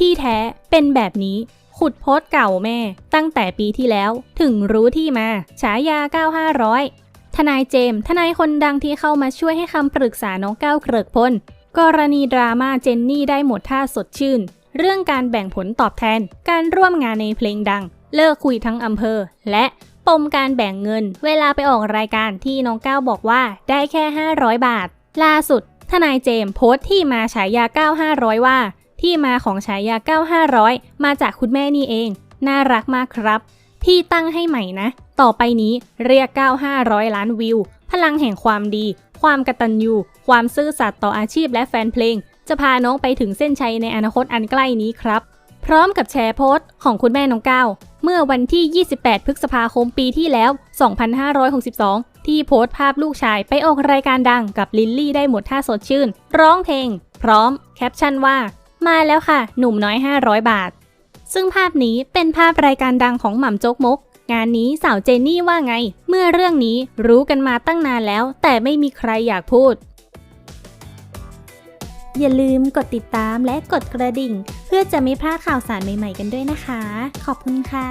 ที่แท้เป็นแบบนี้ ขุดโพสต์เก่าแม่ ตั้งแต่ปีที่แล้วถึงรู้ที่มา ฉายา 9500 ทนายเจมส์ทนายคนดังที่เข้ามาช่วยให้คำปรึกษาน้องก้าวเกริกพล กรณีดราม่าเจนนี่ได้หมดท่าสดชื่น เรื่องการแบ่งผลตอบแทน การร่วมงานในเพลงดัง เลิกคุยทั้งอำเภอ และปมการแบ่งเงิน เวลาไปออกรายการที่น้องก้าวบอกว่าได้แค่ 500 บาท ล่าสุดทนายเจมส์โพสต์ที่มาฉายา 9500 ว่า ที่มาของฉายา 9500 มาจากคุณแม่นี่เอง น่ารักมากครับ พี่ตั้งให้ใหม่นะ ต่อไปนี้เรียก 9500 ล้านวิว พลังแห่งความดี ความกตัญญู ความซื่อสัตย์ต่ออาชีพและแฟนเพลง จะพาน้องไปถึงเส้นชัยในอนาคตอันใกล้นี้ครับ พร้อมกับแชร์โพสต์ของคุณแม่น้องก้าวเมื่อวันที่ 28 พฤษภาคมปีที่แล้ว 2562 ที่โพสต์ภาพลูกชายไปออกรายการดังกับลิลลี่ได้หมดท่าสดชื่น ร้องเพลง พร้อม แคปชั่นว่า มาแล้วค่ะ หนุ่มน้อย 500 บาท ซึ่งภาพนี้เป็นภาพรายการดังของหม่ำโจ๊กมก งานนี้สาวเจนนี่ว่าไง เมื่อเรื่องนี้รู้กันมาตั้งนานแล้ว แต่ไม่มีใครอยากพูด อย่าลืมกดติดตามและกดกระดิ่ง เพื่อจะไม่พลาดข่าวสารใหม่ ๆ กันด้วยนะคะ ขอบคุณค่ะ